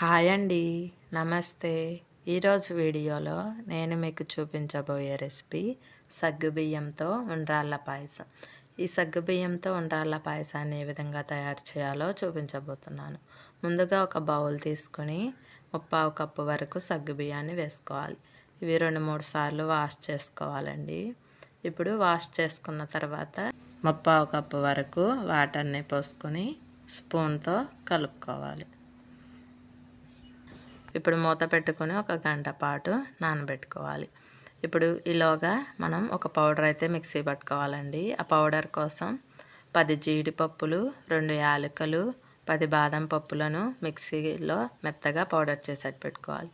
Hi అండి. నమస్తే. ఈరోజు వీడియోలో నేను మీకు చూపించబోయే రెసిపీ సగ్గుబియ్యంతో ఉండ్రాళ్ళ పాయసం. ఈ సగ్గుబియ్యంతో ఉండ్రాళ్ళ పాయసాన్ని ఏ విధంగా తయారు చేయాలో చూపించబోతున్నాను. ముందుగా ఒక బౌల్ తీసుకుని ముప్పావు కప్పు వరకు సగ్గుబియ్యాన్ని వేసుకోవాలి. ఇవి రెండు మూడు సార్లు వాష్ చేసుకోవాలండి. ఇప్పుడు వాష్ చేసుకున్న తర్వాత ముప్పావు కప్పు వరకు వాటర్ని పోసుకొని స్పూన్తో కలుపుకోవాలి. ఇప్పుడు మూత పెట్టుకుని ఒక గంట పాటు నానబెట్టుకోవాలి. ఇప్పుడు ఈలోగా మనం ఒక పౌడర్ అయితే మిక్సీ పట్టుకోవాలండి. ఆ పౌడర్ కోసం పది జీడిపప్పులు రెండు యాలకులు పది బాదం పప్పులను మిక్సీలో మెత్తగా పౌడర్ చేసేట్టు పెట్టుకోవాలి.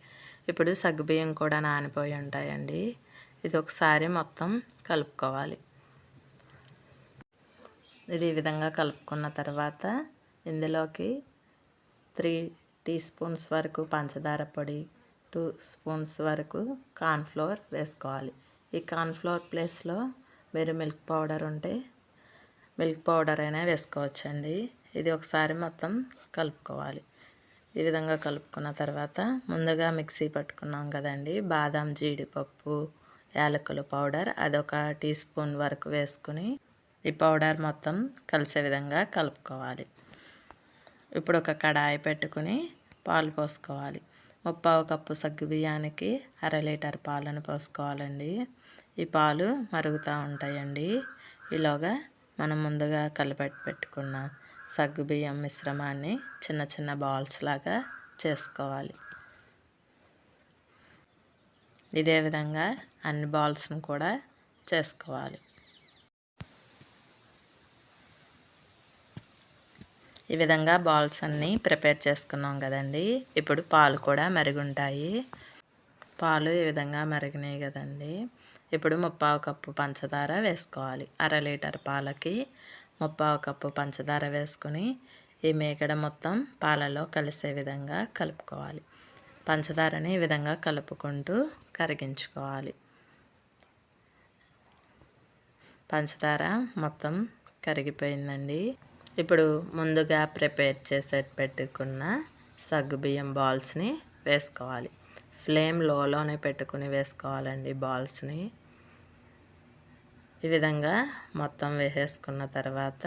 ఇప్పుడు సగ్గుబియ్యం కూడా నానిపోయి ఉంటాయండి. ఇది ఒకసారి మొత్తం కలుపుకోవాలి. ఇది ఈ విధంగా కలుపుకున్న తర్వాత ఇందులోకి త్రీ టీ స్పూన్స్ వరకు పంచదార పొడి టూ స్పూన్స్ వరకు కార్న్ఫ్లోర్ వేసుకోవాలి. ఈ కార్న్ఫ్లోర్ ప్లేస్లో మీరు మిల్క్ పౌడర్ ఉంటే మిల్క్ పౌడర్ అయినా వేసుకోవచ్చండి. ఇది ఒకసారి మొత్తం కలుపుకోవాలి. ఈ విధంగా కలుపుకున్న తర్వాత ముందుగా మిక్సీ పట్టుకున్నాం కదండి. బాదం జీడిపప్పు యాలకుల పౌడర్ అదొక టీ స్పూన్ వరకు వేసుకుని ఈ పౌడర్ మొత్తం కలిసే విధంగా కలుపుకోవాలి. ఇప్పుడు ఒక కడాయి పెట్టుకుని పాలు పోసుకోవాలి. ముప్పావు కప్పు సగ్గు బియ్యానికి అర లీటర్ పాలను పోసుకోవాలండి. ఈ పాలు మరుగుతూ ఉంటాయండి. ఈలోగా మనం ముందుగా కలిపెట్టి పెట్టుకున్న సగ్గు బియ్యం మిశ్రమాన్ని చిన్న చిన్న బాల్స్ లాగా చేసుకోవాలి. ఇదే విధంగా అన్ని బాల్స్ను కూడా చేసుకోవాలి. ఈ విధంగా బాల్స్ అన్నీ ప్రిపేర్ చేసుకున్నాం కదండి. ఇప్పుడు పాలు కూడా మరుగుంటాయి. పాలు ఈ విధంగా మరిగినాయి కదండి. ఇప్పుడు ముప్పావు కప్పు పంచదార వేసుకోవాలి. అర లీటర్ పాలకి ముప్పావు కప్పు పంచదార వేసుకుని ఈ మేకడ మొత్తం పాలలో కలిసే విధంగా కలుపుకోవాలి. పంచదారని ఈ విధంగా కలుపుకుంటూ కరిగించుకోవాలి. పంచదార మొత్తం కరిగిపోయిందండి. ఇప్పుడు ముందుగా ప్రిపేర్ చేసే పెట్టుకున్న సగ్గుబియ్యం బాల్స్ని వేసుకోవాలి. ఫ్లేమ్ లోలోనే పెట్టుకుని వేసుకోవాలండి బాల్స్ని ఈ విధంగా మొత్తం వేసేసుకున్న తర్వాత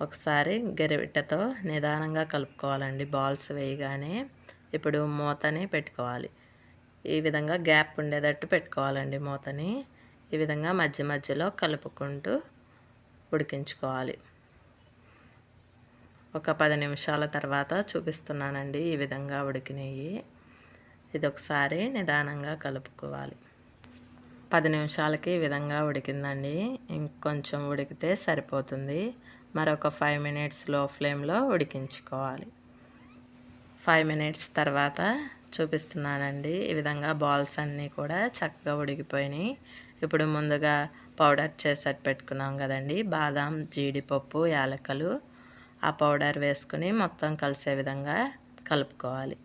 ఒకసారి గరిబిట్టతో నిదానంగా కలుపుకోవాలండి బాల్స్ వేయగానే. ఇప్పుడు మూతని పెట్టుకోవాలి. ఈ విధంగా గ్యాప్ ఉండేటట్టు పెట్టుకోవాలండి మూతని. ఈ విధంగా మధ్య మధ్యలో కలుపుకుంటూ ఉడికించుకోవాలి. ఒక పది నిమిషాల తర్వాత చూపిస్తున్నానండి ఈ విధంగా ఉడికినాయి ఇది ఒకసారి నిదానంగా కలుపుకోవాలి. పది నిమిషాలకి ఈ విధంగా ఉడికిందండి. ఇంకొంచెం ఉడికితే సరిపోతుంది. మరొక ఫైవ్ మినిట్స్లో ఫ్లేమ్లో ఉడికించుకోవాలి. ఫైవ్ మినిట్స్ తర్వాత చూపిస్తున్నానండి. ఈ విధంగా బాల్స్ అన్నీ కూడా చక్కగా ఉడికిపోయినాయి. ఇప్పుడు ముందుగా పౌడర్ చేసేట్టు పెట్టుకున్నాం కదండి. బాదాం జీడిపప్పు యాలకలు ఆ పౌడర్ వేసుకుని మొత్తం కలిసే విధంగా కలుపుకోవాలి.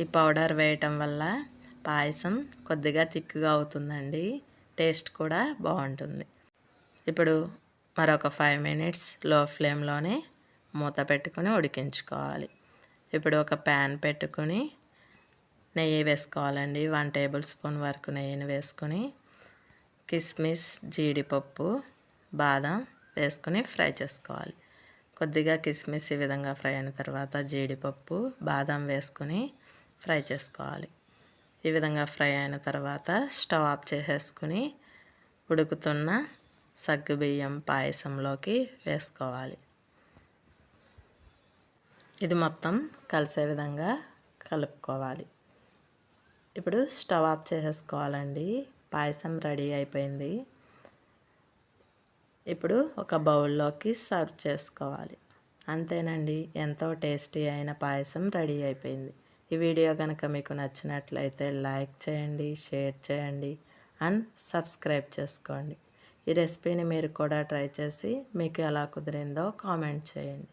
ఈ పౌడర్ వేయటం వల్ల పాయసం కొద్దిగా థిక్గా అవుతుందండి. టేస్ట్ కూడా బాగుంటుంది. ఇప్పుడు మరొక ఫైవ్ మినిట్స్లో ఫ్లేమ్లోనే మూత పెట్టుకుని ఉడికించుకోవాలి. ఇప్పుడు ఒక ప్యాన్ పెట్టుకుని నెయ్యి వేసుకోవాలండి. వన్ టేబుల్ స్పూన్ వరకు నెయ్యిని వేసుకుని కిస్మిస్ జీడిపప్పు బాదం వేసుకుని ఫ్రై చేసుకోవాలి. కొద్దిగా కిస్మిస్ ఈ విధంగా ఫ్రై అయిన తర్వాత జీడిపప్పు బాదం వేసుకుని ఫ్రై చేసుకోవాలి. ఈ విధంగా ఫ్రై అయిన తర్వాత స్టవ్ ఆఫ్ చేసేసుకుని ఉడుకుతున్న సగ్గుబియ్యం పాయసంలోకి వేసుకోవాలి. ఇది మొత్తం కలిసే విధంగా కలుపుకోవాలి. ఇప్పుడు స్టవ్ ఆఫ్ చేసేసుకోవాలండి. పాయసం రెడీ అయిపోయింది. ఇప్పుడు ఒక బౌల్లోకి సర్వ్ చేసుకోవాలి. అంతేనండి ఎంతో టేస్టీ అయిన పాయసం రెడీ అయిపోయింది. ఈ వీడియో కనుక మీకు నచ్చినట్లయితే లైక్ చేయండి షేర్ చేయండి అండ్ సబ్స్క్రైబ్ చేసుకోండి. ఈ రెసిపీని మీరు కూడా ట్రై చేసి మీకు ఎలా కుదిరిందో కామెంట్ చేయండి.